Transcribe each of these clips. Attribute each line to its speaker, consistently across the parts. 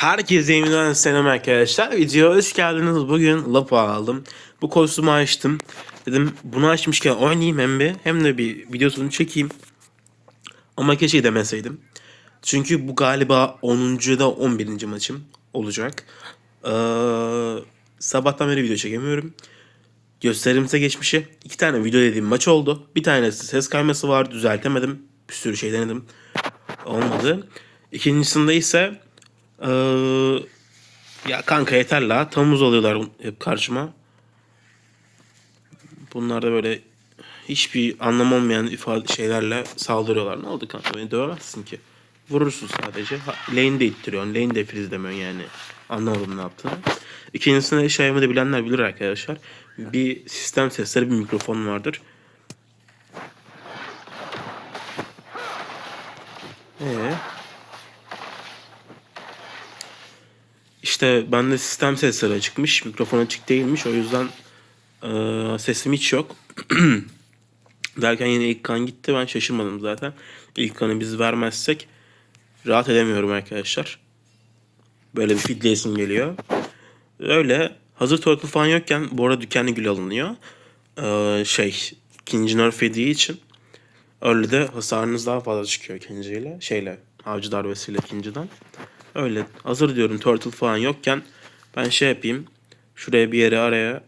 Speaker 1: Herkese yeniden selam arkadaşlar. Videoya hoş geldiniz. Bugün Lapa aldım. Bu kostümü açtım. Dedim bunu açmışken oynayayım hem bir hem de bir videosunu çekeyim. Ama keşke demeseydim. Çünkü bu galiba 10. da 11. maçım olacak. Ee, sabahtan beri video çekemiyorum. Gösterimse geçmişi. iki tane video dediğim maç oldu. Bir tanesi ses kayması var. Düzeltemedim. Bir sürü şey denedim. Olmadı. İkincisinde ise ee, ya kanka yeter la. Tamuz alıyorlar hep karşıma. Bunlar da böyle hiçbir anlam olmayan ifade şeylerle saldırıyorlar. Ne oldu kanka? Beni dövemezsin ki. Vurursun sadece. Ha, lane de ittiriyorsun. Lane de frizlemiyorsun yani. Anlamadım ne yaptığını. İkincisinde şey yapmayı bilenler bilir arkadaşlar. Bir sistem sesleri bir mikrofon vardır. Ee, İşte bende sistem sesleri açıkmış. Mikrofon açık değilmiş. O yüzden eee, sesim hiç yok. Derken yine ilk kan gitti. Ben şaşırmadım zaten. İlk kanı biz vermezsek rahat edemiyorum arkadaşlar. Böyle bir fitleyesim geliyor. Öyle. Hazır turtle falan yokken bu arada dikenli gül alınıyor. Eee, şey ikinci nerf yediği için öyle de hasarınız daha fazla çıkıyor ikinciyle. Şeyle avcı darbesiyle ikinciden. Öyle hazır diyorum turtle falan yokken ben şey yapayım. Şuraya bir yere araya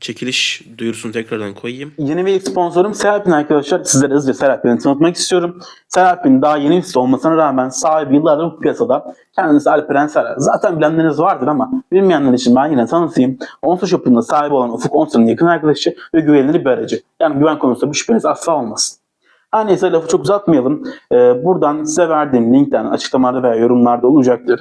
Speaker 1: çekiliş duyurusunu tekrardan koyayım.
Speaker 2: Yeni bir sponsorum Serapin arkadaşlar. Sizlere hızlıca Serapin'i tanıtmak istiyorum. Serapin daha yeni üyesi olmasına rağmen sahibi yıllardır bu piyasada. Kendisi Alperen Sera. Zaten bilenleriniz vardır ama bilmeyenler için ben yine tanıtayım. Onsu Shop'un sahibi olan Ufuk Onsu'nun yakın arkadaşı ve güvenilir bir aracı. Yani güven konusunda bu şüpheniz asla olmasın. Her neyse lafı çok uzatmayalım. Ee, buradan size verdiğim linkten açıklamalarda veya yorumlarda olacaktır.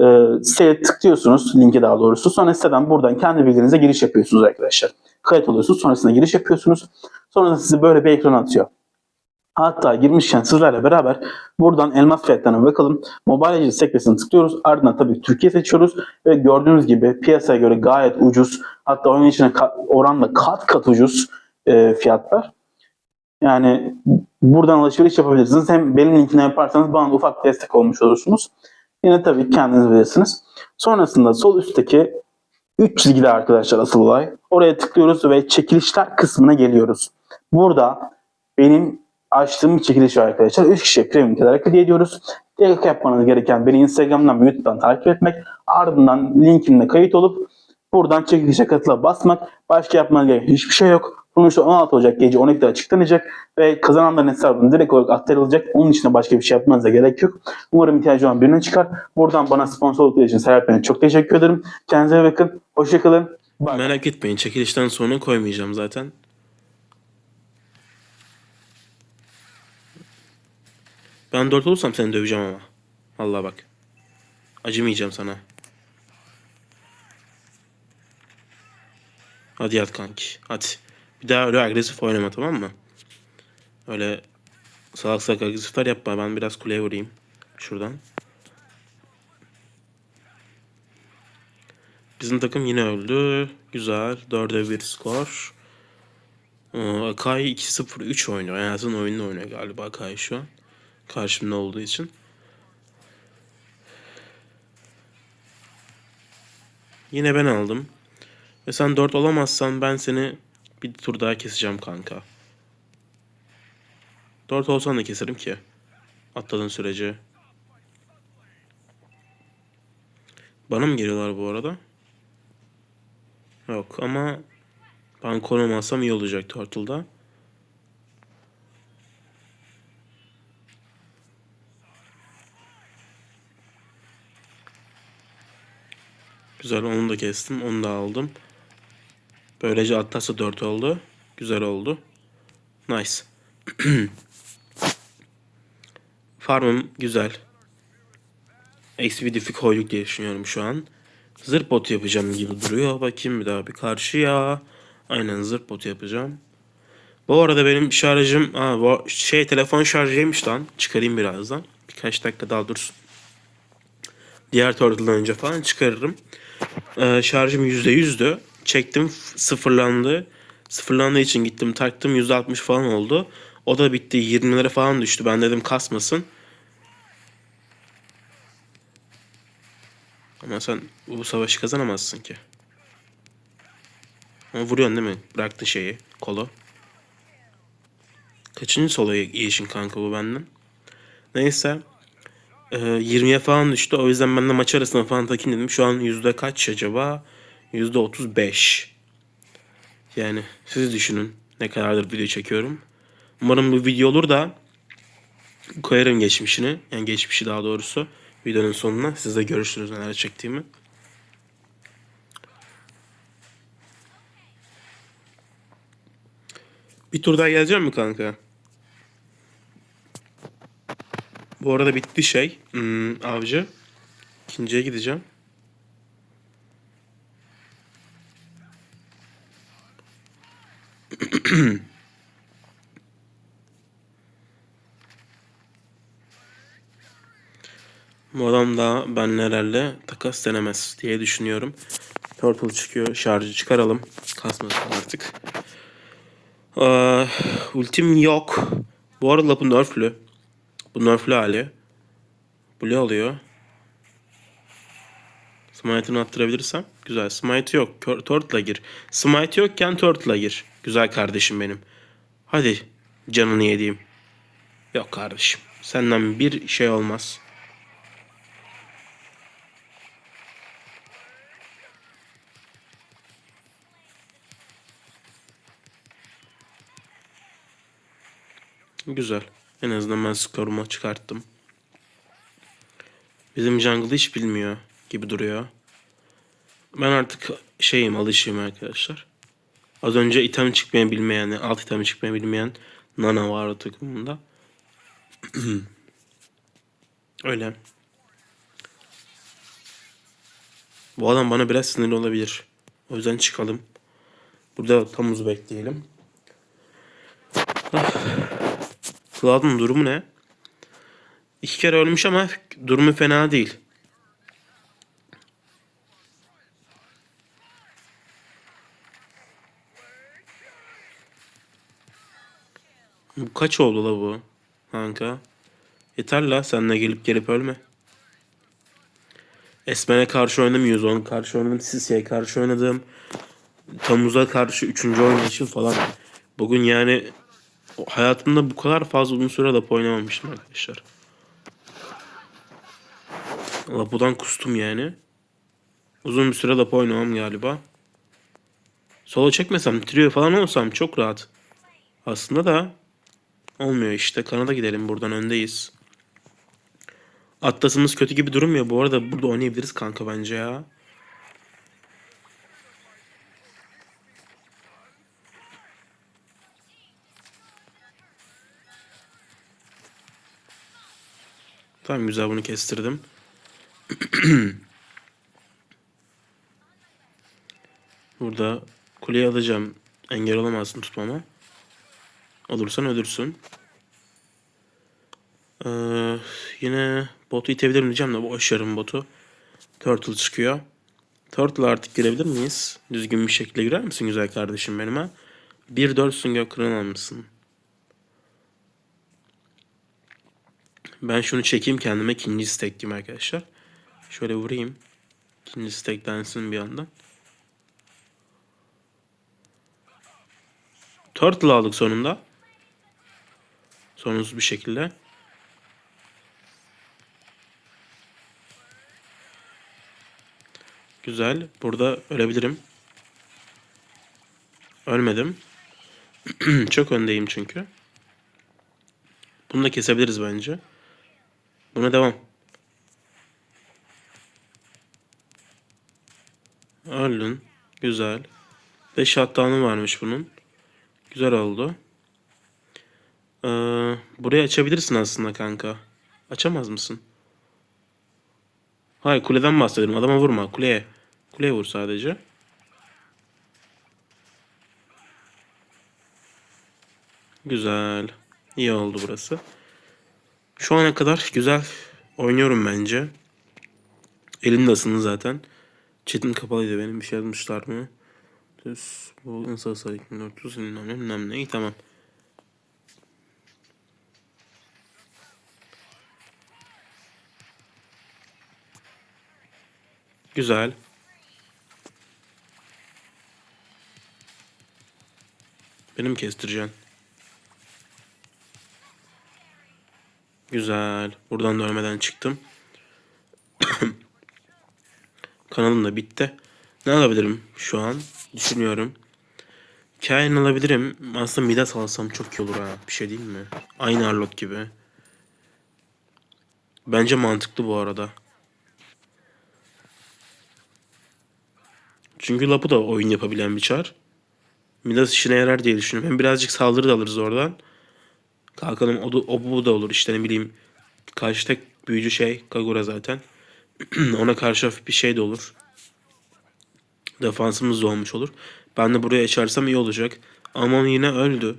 Speaker 2: Ee, siteye tıklıyorsunuz, linke daha doğrusu. Sonra siteden buradan kendi bilginize giriş yapıyorsunuz arkadaşlar. Kayıt oluyorsunuz, sonrasında giriş yapıyorsunuz. Sonra sizi böyle bir ekran atıyor. Hatta girmişken sizlerle beraber buradan elmas fiyatlarına bakalım. Mobile Legends sekmesine tıklıyoruz. Ardından tabii Türkiye seçiyoruz. Ve gördüğünüz gibi piyasaya göre gayet ucuz. Hatta oyun içine oranla kat kat ucuz e, fiyatlar. Yani buradan alışveriş yapabilirsiniz. Hem benim linkine yaparsanız bana ufak destek olmuş olursunuz. Yine tabii kendiniz bilirsiniz. Sonrasında sol üstteki 3 çizgili arkadaşlar asıl olay. Oraya tıklıyoruz ve çekilişler kısmına geliyoruz. Burada benim açtığım bir çekiliş var arkadaşlar. 3 kişiye premium kadar hediye ediyoruz. Tek yapmanız gereken beni Instagram'dan ve YouTube'dan takip etmek. Ardından linkimle kayıt olup buradan çekilişe katıla basmak. Başka yapmanız gereken hiçbir şey yok. Sonuçta 16 Ocak gece 12'de açıklanacak ve kazananların hesabına direkt olarak aktarılacak. Onun için de başka bir şey yapmanıza gerek yok. Umarım ihtiyacı olan birine çıkar. Buradan bana sponsorluk için Serap Bey'e çok teşekkür ederim. Kendinize bakın. Hoşçakalın. Bye.
Speaker 1: Merak etmeyin çekilişten sonra koymayacağım zaten. Ben dört olursam seni döveceğim ama. Allah bak. Acımayacağım sana. Hadi yat kanki. Hadi. Bir daha öyle agresif oynama tamam mı? Öyle salak salak agresifler yapma. Ben biraz kuleye vurayım. Şuradan. Bizim takım yine öldü. Güzel. 4'e 1 skor. Ee, Akai 2-0-3 oynuyor. En azından oyununu oynuyor galiba Akai şu an. Karşımda olduğu için. Yine ben aldım. Ve sen 4 olamazsan ben seni bir tur daha keseceğim kanka. 4 olsan da keserim ki. Atladığın sürece. Bana mı geliyorlar bu arada? Yok ama ben konum alsam iyi olacak Turtle'da. Güzel onu da kestim. Onu da aldım. Böylece atlarsa 4 oldu. Güzel oldu. Nice. Farmım güzel. XP diff'i koyduk diye düşünüyorum şu an. Zırh yapacağım gibi duruyor. Bakayım bir daha bir karşıya. Aynen zırh yapacağım. Bu arada benim şarjım... Bu şey telefon şarjıymış lan. Çıkarayım birazdan. Birkaç dakika daha dursun. Diğer turtle'dan önce falan çıkarırım. Ee, şarjım %100'dü. Çektim sıfırlandı. Sıfırlandığı için gittim taktım %60 falan oldu. O da bitti 20'lere falan düştü. Ben dedim kasmasın. Ama sen bu savaşı kazanamazsın ki. Ama vuruyorsun değil mi? Bıraktı şeyi, kolu. Kaçıncı solo yiyişin kanka bu benden? Neyse. Ee, 20'ye falan düştü. O yüzden ben de maç arasına falan takayım dedim. Şu an yüzde kaç acaba? Yüzde 35. Yani siz düşünün ne kadardır video çekiyorum. Umarım bu video olur da koyarım geçmişini. Yani geçmişi daha doğrusu. Videonun sonuna. Siz de görürsünüz neler çektiğimi. Bir tur daha gelecek mi kanka? Bu arada bitti şey. Hmm, avcı. İkinciye gideceğim. Bu adam da benlerle takas denemez diye düşünüyorum. Turtle çıkıyor. Şarjı çıkaralım. Kasmasın artık. Ee, ultim yok. Bu arada bu nerflü. Bu nerflü hali. Bu ne oluyor? Smite'ını attırabilirsem. Güzel. Smite yok. Turtle'a gir. Smite yokken Turtle'a gir. Güzel kardeşim benim. Hadi canını yediğim. Yok kardeşim. Senden bir şey olmaz. Güzel. En azından ben skorumu çıkarttım. Bizim jungle hiç bilmiyor gibi duruyor. Ben artık şeyim alışayım arkadaşlar. Az önce item çıkmayan bilmeyen, alt item çıkmayan bilmeyen Nana vardı takımında. Öyle. Bu adam bana biraz sinirli olabilir. O yüzden çıkalım. Burada Tamuz'u bekleyelim. Cloud'un durumu ne? İki kere ölmüş ama durumu fena değil. Bu kaç oldu la bu? Kanka. Yeter la sen de gelip gelip ölme. Esmer'e karşı oynamıyoruz. Onun karşı oynadım. Sisi'ye karşı oynadım. Tamuz'a karşı üçüncü oynayışım falan. Bugün yani hayatımda bu kadar fazla uzun süre lap oynamamıştım arkadaşlar. Lapudan kustum yani. Uzun bir süre lap oynamam galiba. Solo çekmesem, trio falan olsam çok rahat. Aslında da olmuyor işte. Kanada gidelim buradan öndeyiz. Atlasımız kötü gibi durmuyor. Bu arada burada oynayabiliriz kanka bence ya. Tamam güzel bunu kestirdim. Burada kuleyi alacağım. Engel olamazsın tutmama. Olursan ölürsün. Ee, yine botu itebilirim diyeceğim de boş yarım botu. Turtle çıkıyor. Turtle artık girebilir miyiz? Düzgün bir şekilde girer misin güzel kardeşim benim ha? 1-4 sünger kıran almışsın. Ben şunu çekeyim kendime ikinci stack diyeyim arkadaşlar. Şöyle vurayım. İkinci stack densin bir yandan. Turtle aldık sonunda. Sorunsuz bir şekilde. Güzel. Burada ölebilirim. Ölmedim. Çok öndeyim çünkü. Bunu da kesebiliriz bence. Buna devam. Öldün. Güzel. 5 hatanı varmış bunun. Güzel oldu. Ee, burayı açabilirsin aslında kanka. Açamaz mısın? Hayır kuleden bahsediyorum. Adama vurma. Kuleye. Kuleye vur sadece. Güzel. İyi oldu burası. Şu ana kadar güzel oynuyorum bence. Elim de ısındı zaten. Chat'im kapalıydı benim. Bir şey yazmışlar mı? Düz. Bu nasıl sayı? 400 bilmem ne bilmem ne. İyi tamam. Güzel. Benim kestireceksin. Güzel. Buradan dönmeden çıktım. Kanalım da bitti. Ne alabilirim şu an? Düşünüyorum. Kain alabilirim. Aslında Midas alsam çok iyi olur ha. Bir şey değil mi? Aynı Arlot gibi. Bence mantıklı bu arada. Çünkü Lapu da oyun yapabilen bir çar. Midas işine yarar diye düşünüyorum. Hem birazcık saldırı da alırız oradan. Kalkanım o, da, o bu da olur işte ne bileyim. Karşı tek büyücü şey Kagura zaten. Ona karşı hafif bir şey de olur. Defansımız da olmuş olur. Ben de buraya açarsam iyi olacak. Amon yine öldü.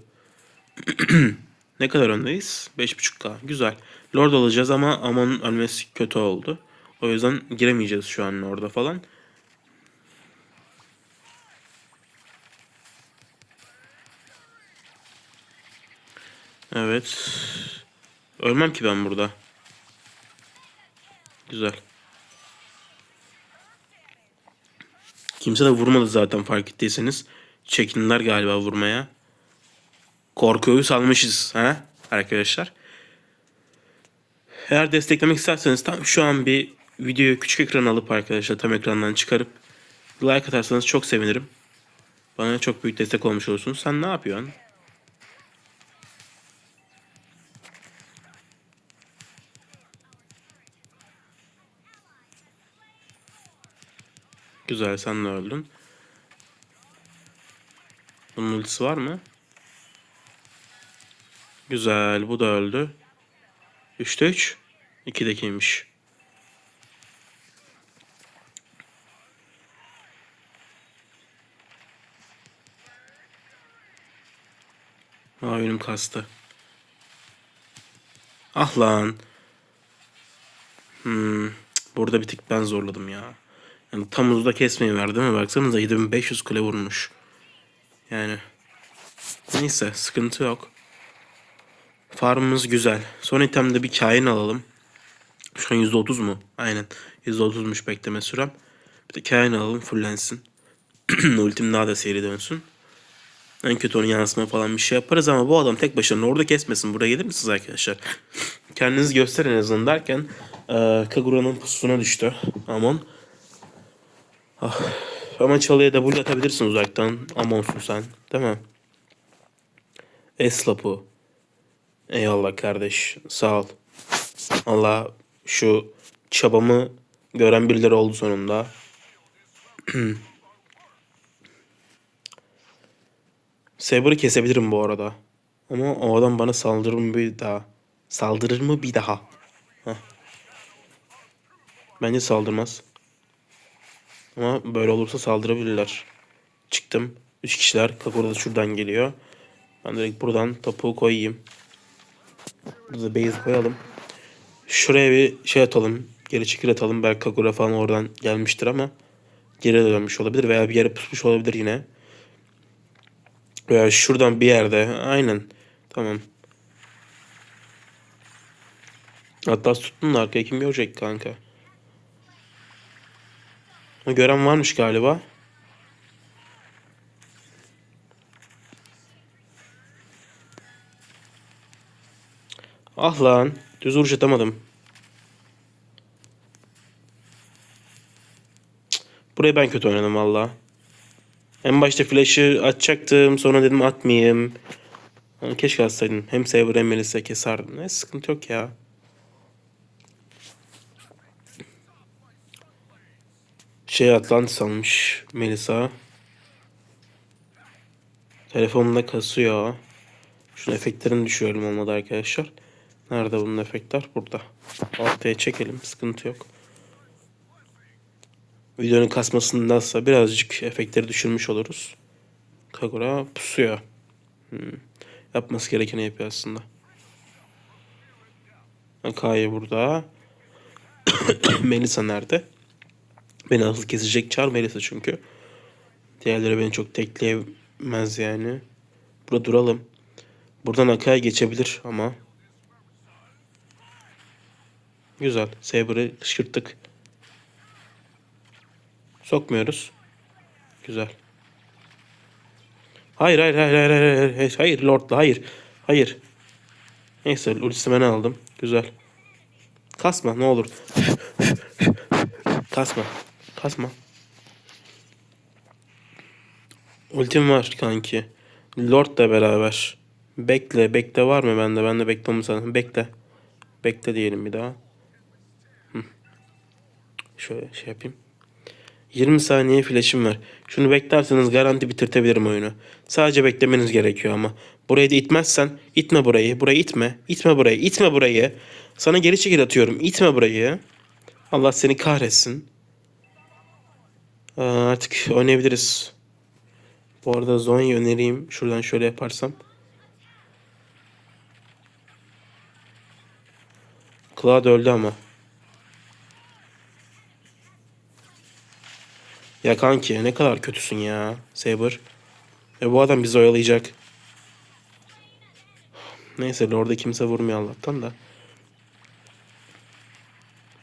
Speaker 1: ne kadar öndeyiz? 5.5k. Güzel. Lord alacağız ama Amon'un ölmesi kötü oldu. O yüzden giremeyeceğiz şu an orada falan. Evet. Ölmem ki ben burada. Güzel. Kimse de vurmadı zaten fark ettiyseniz. Çekindiler galiba vurmaya. Korkuyu salmışız ha arkadaşlar. Eğer desteklemek isterseniz tam şu an bir videoyu küçük ekran alıp arkadaşlar tam ekrandan çıkarıp like atarsanız çok sevinirim. Bana çok büyük destek olmuş olursunuz. Sen ne yapıyorsun? Güzel sen de öldün. Bunun ultisi var mı? Güzel bu da öldü. 3'te 3. 2'dekiymiş. Aa önüm kastı. Ah lan. Hmm. Burada bir tık ben zorladım ya. Yani tam uzda kesmeyi verdi mi? Baksanıza 7500 kule vurmuş. Yani. Neyse sıkıntı yok. Farmımız güzel. Son itemde bir kain alalım. Şu an %30 mu? Aynen. %30'muş bekleme sürem. Bir de kain alalım fullensin. Ultim daha da seri dönsün. En kötü onun yansıma falan bir şey yaparız ama bu adam tek başına orada kesmesin. Buraya gelir misiniz arkadaşlar? Kendinizi gösterin en azından derken eee Kagura'nın pusuna düştü Amon. Ah. Ama çalıya da burada atabilirsin uzaktan. Amonsun sen. Değil mi? Eslapu. Eyvallah kardeş. Sağ ol. Allah şu çabamı gören birileri oldu sonunda. Saber'ı kesebilirim bu arada. Ama o adam bana saldırır mı bir daha? Saldırır mı bir daha? Heh. Bence saldırmaz. Ama böyle olursa saldırabilirler. Çıktım. Üç kişiler. Kakura da şuradan geliyor. Ben direkt buradan topuğu koyayım. Burada base koyalım. Şuraya bir şey atalım. Geri çekil atalım. Belki Kagura falan oradan gelmiştir ama geri dönmüş olabilir veya bir yere pusmuş olabilir yine. Veya şuradan bir yerde. Aynen. Tamam. Hatta tuttun da arkaya kim görecek kanka? Gören varmış galiba. Ah lan. Düz vuruş atamadım. Burayı ben kötü oynadım valla. En başta flash'ı atacaktım. Sonra dedim atmayayım. Keşke atsaydım. Hem Saber hem Melisa keserdim. Ne sıkıntı yok ya. Şey Atlantis almış Melisa. Telefonumda kasıyor. Şunun efektlerini düşürelim olmadı arkadaşlar. Nerede bunun efektler? Burada. Ortaya çekelim. Sıkıntı yok. Videonun kasmasındansa birazcık efektleri düşürmüş oluruz. Kagura pusuyor. Hmm. Yapması gerekeni yapıyor aslında. Akai burada. Melisa nerede? Beni asıl kesecek çar Melisa çünkü. Diğerleri beni çok tekleyemez yani. Burada duralım. Buradan Akai geçebilir ama. Güzel. Saber'ı kışkırttık. Sokmuyoruz. Güzel. Hayır hayır hayır hayır hayır hayır hayır Lord'la hayır. Hayır. Neyse ultisi ben aldım. Güzel. Kasma ne olur. Kasma. Kasma. Ultim var kanki. Lord da beraber. Bekle. Bekle var mı bende? Bende bekle olması lazım. Bekle. Bekle diyelim bir daha. Şöyle şey yapayım. 20 saniye flash'im var. Şunu beklerseniz garanti bitirtebilirim oyunu. Sadece beklemeniz gerekiyor ama. Burayı da itmezsen itme burayı. Burayı itme. İtme burayı. İtme burayı. Sana geri çekil atıyorum. İtme burayı. Allah seni kahretsin. Aa, artık oynayabiliriz. Bu arada Zonya önereyim. Şuradan şöyle yaparsam. Cloud öldü ama. Ya kanki ne kadar kötüsün ya Saber. Ve bu adam bizi oyalayacak. Neyse Lord'a kimse vurmuyor Allah'tan da.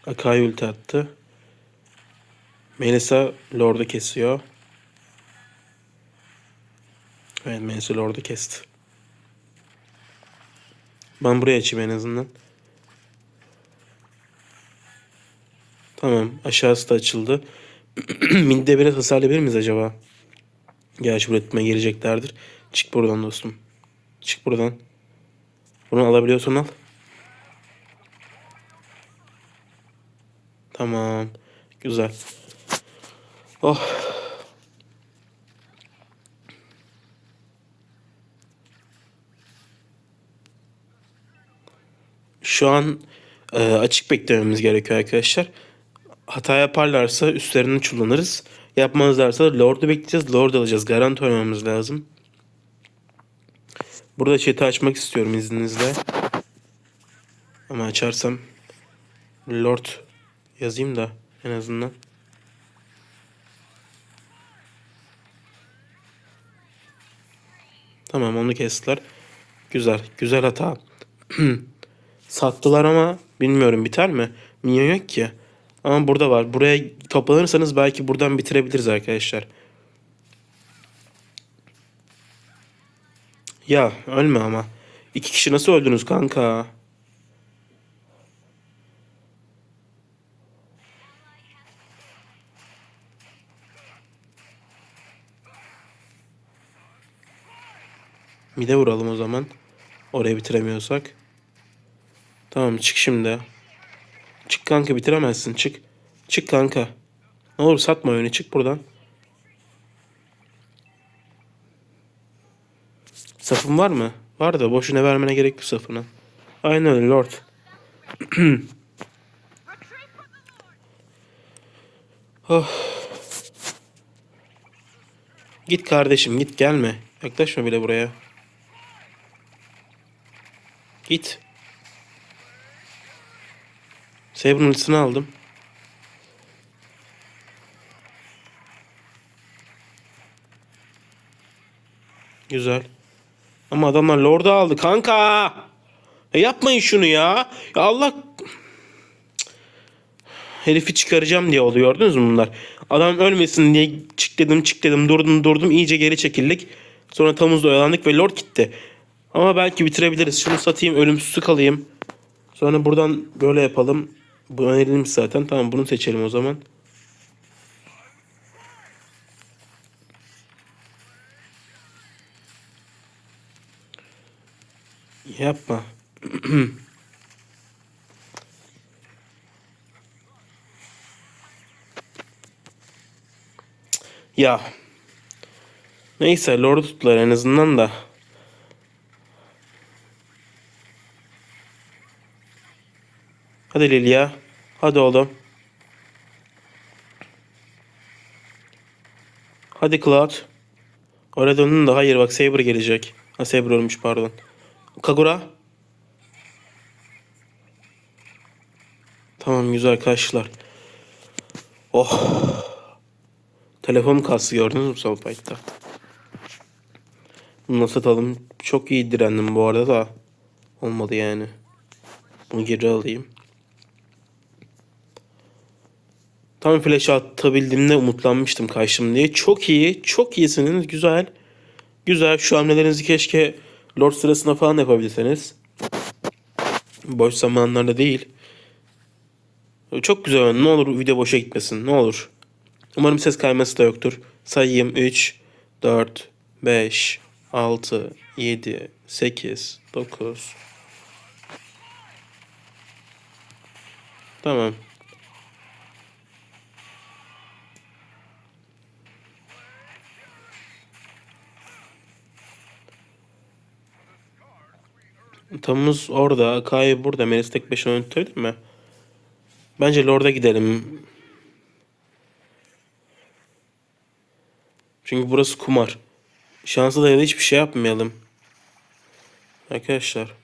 Speaker 1: Akai ulti attı. Melisa Lord'u kesiyor. Evet Melisa Lord'u kesti. Ben buraya açayım en azından. Tamam aşağısı da açıldı. Midde biraz hasarlayabilir miyiz acaba? Gerçi üretime geleceklerdir. Çık buradan dostum. Çık buradan. Bunu alabiliyorsan al. Tamam. Güzel. Oh. Şu an e, açık beklememiz gerekiyor arkadaşlar. Hata yaparlarsa üstlerinden çullanırız. Yapmazlarsa Lord'u bekleyeceğiz. Lord alacağız. Garanti oynamamız lazım. Burada chat'i açmak istiyorum izninizle. Ama açarsam Lord yazayım da en azından. Tamam onu kestiler. Güzel. Güzel hata. Sattılar ama bilmiyorum biter mi? Minyon yok ki. Ama burada var. Buraya toplanırsanız belki buradan bitirebiliriz arkadaşlar. Ya ölme ama. İki kişi nasıl öldünüz kanka? Mide vuralım o zaman. Orayı bitiremiyorsak. Tamam çık şimdi. Çık kanka bitiremezsin çık. Çık kanka. Ne olur satma oyunu çık buradan. Safın var mı? Var da boşuna vermene gerek yok safına. Aynen öyle Lord. oh. Git kardeşim git gelme. Yaklaşma bile buraya. Git. Saber'ın ultisini aldım. Güzel. Ama adamlar Lord'u aldı kanka. Ya yapmayın şunu ya. Ya Allah herifi çıkaracağım diye oluyor gördünüz mü bunlar? Adam ölmesin diye çık dedim çık dedim durdum durdum iyice geri çekildik. Sonra tamuzda oyalandık ve Lord gitti. Ama belki bitirebiliriz. Şunu satayım ölümsüzlük kalayım. Sonra buradan böyle yapalım. Bu önerilmiş zaten. Tamam bunu seçelim o zaman. Yapma. ya. Neyse Lord'u tuttular en azından da. Hadi Lilia. Hadi oğlum. Hadi Cloud. Oraya döndün de hayır bak Saber gelecek. Ha Saber ölmüş pardon. Kagura. Tamam güzel kaçtılar. Oh. Telefon kastı gördünüz mü Soulfight'ta? Bunu nasıl atalım? Çok iyi direndim bu arada da. Olmadı yani. Bunu geri alayım. Tam flash atabildiğimde umutlanmıştım kaçtım diye. Çok iyi. Çok iyisiniz. Güzel. Güzel. Şu hamlelerinizi keşke Lord sırasında falan yapabilseniz. Boş zamanlarda değil. Çok güzel. Ne olur video boşa gitmesin. Ne olur. Umarım ses kayması da yoktur. Sayayım 3, 4, 5, 6, 7, 8, 9. Tamam. Tamız orada, Akai burada. Melis tek başına oynatabilir mi? Bence Lord'a gidelim. Çünkü burası kumar. Şansı da ya da hiçbir şey yapmayalım. Arkadaşlar.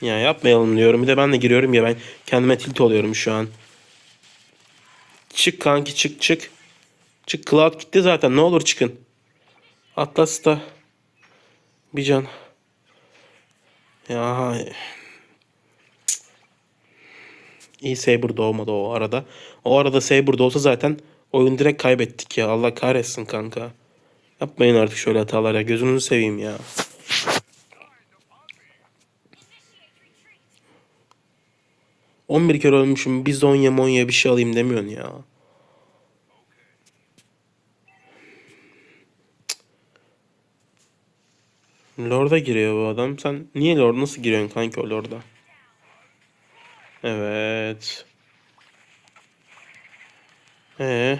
Speaker 1: Ya yapmayalım diyorum. Bir de ben de giriyorum ya ben kendime tilt oluyorum şu an. Çık kanki çık çık. Çık Cloud gitti zaten ne olur çıkın. Atlas da bir can. Ya İyi Saber doğmadı o arada. O arada Saber doğsa zaten oyun direkt kaybettik ya. Allah kahretsin kanka. Yapmayın artık şöyle hatalar ya. Gözünüzü seveyim ya. On bir kere ölmüşüm. Bir Zonya Monya bir şey alayım demiyorsun ya. Lord'a giriyor bu adam. Sen niye Lord nasıl giriyorsun kanki o Lord'a? Evet. Ee.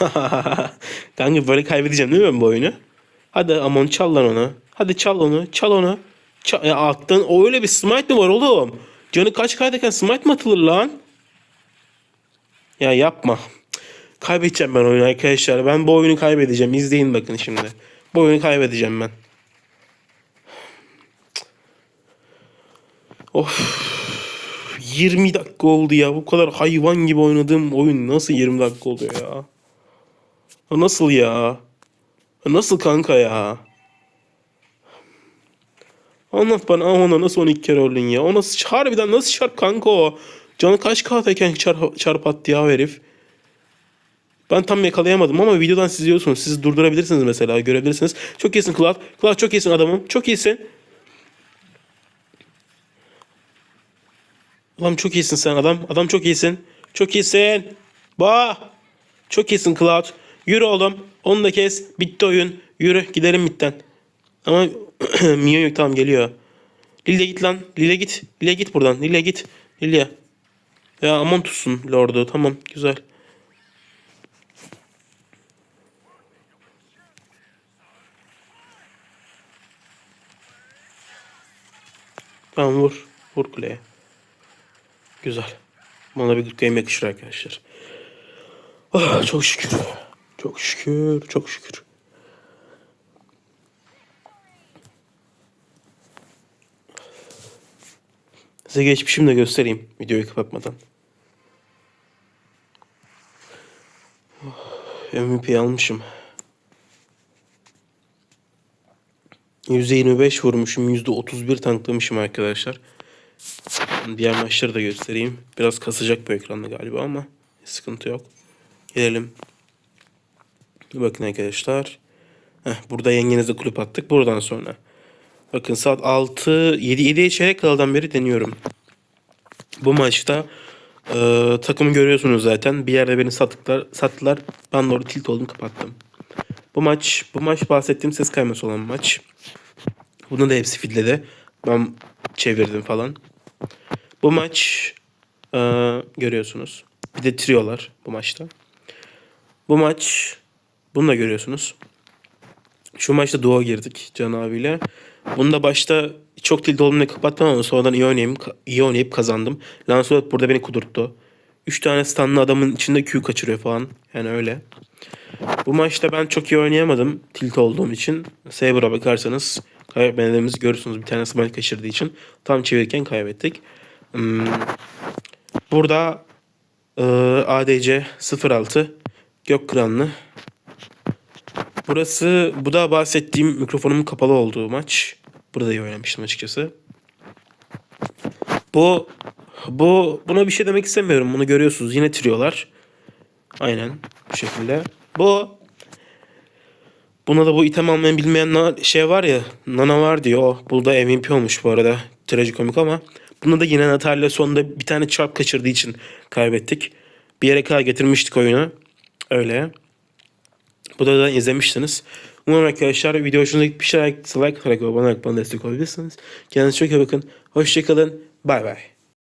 Speaker 1: Kanka böyle kaybedeceğim değil mi bu oyunu? Hadi Amon çal lan onu. Hadi çal onu. Çal onu. Çal, ya alttan o öyle bir smite mi var oğlum? Canı kaç kaydeken smite mi atılır lan? Ya yapma. Kaybedeceğim ben oyunu arkadaşlar. Ben bu oyunu kaybedeceğim. İzleyin bakın şimdi. Bu oyunu kaybedeceğim ben. Of. 20 dakika oldu ya. Bu kadar hayvan gibi oynadığım oyun nasıl 20 dakika oluyor ya? Nasıl ya? Nasıl kanka ya? Anlat bana ona nasıl 12 kere öldün ya? O nasıl harbiden nasıl çarp kanka o? Canı kaç katayken çarp, çarp attı ya herif. Ben tam yakalayamadım ama videodan siz izliyorsunuz. Siz durdurabilirsiniz mesela görebilirsiniz. Çok iyisin Cloud. Cloud çok iyisin adamım. Çok iyisin. Ulan çok iyisin sen adam. Adam çok iyisin. Çok iyisin. Ba. Çok iyisin Cloud. Yürü oğlum. Onu da kes. Bitti oyun. Yürü gidelim midden. Ama Minyon yok tamam geliyor. Lille git lan. Lille git. Lille git buradan. Lille git. Lille. Ya aman tutsun Lord'u. Tamam güzel. Tamam vur. Vur kuleye. Güzel. Bana bir good game yakışır arkadaşlar. Ah, çok şükür. Çok şükür. Çok şükür. Size geçmişimi de göstereyim videoyu kapatmadan. Oh, MVP almışım. %25 vurmuşum. %31 tanklamışım arkadaşlar. Diğer maçları da göstereyim. Biraz kasacak bu ekranda galiba ama sıkıntı yok. Gelelim. Bakın arkadaşlar. Heh, burada yengenize kulüp attık. Buradan sonra. Bakın saat 6 7 7 çeyrek kaladan beri deniyorum. Bu maçta e, takımı görüyorsunuz zaten. Bir yerde beni sattılar. Sattılar. Ben orada tilt oldum kapattım. Bu maç bu maç bahsettiğim ses kayması olan maç. Bunu da hepsi fidledi. Ben çevirdim falan. Bu maç e, görüyorsunuz. Bir de triolar bu maçta. Bu maç bunu da görüyorsunuz. Şu maçta duo girdik Can abiyle. Bunda başta çok tilt olduğumda kapattım ama sonradan iyi oynayıp, iyi oynayıp kazandım. Lancelot burada beni kudurttu. 3 tane stunlı adamın içinde Q kaçırıyor falan. Yani öyle. Bu maçta ben çok iyi oynayamadım tilt olduğum için. Saber'a bakarsanız kaybetmediğimizi görürsünüz. Bir tane smite kaçırdığı için. Tam çevirirken kaybettik. Hmm. Burada e, ADC 06 Gök Kıranlı Burası bu da bahsettiğim mikrofonumun kapalı olduğu maç. Burada iyi oynamıştım açıkçası. Bu bu buna bir şey demek istemiyorum. Bunu görüyorsunuz. Yine tiriyorlar. Aynen bu şekilde. Bu Buna da bu item almayan bilmeyen şey var ya Nana var diyor. O burada MVP olmuş bu arada. Trajikomik ama. Bunda da yine Natalya sonunda bir tane çarp kaçırdığı için kaybettik. Bir yere kadar getirmiştik oyunu. Öyle. Bu da, da izlemiştiniz. Umarım arkadaşlar video hoşunuza gitmişler. Like atarak ve bana, bana destek olabilirsiniz. Kendinize çok iyi bakın. Hoşçakalın. Bay bay.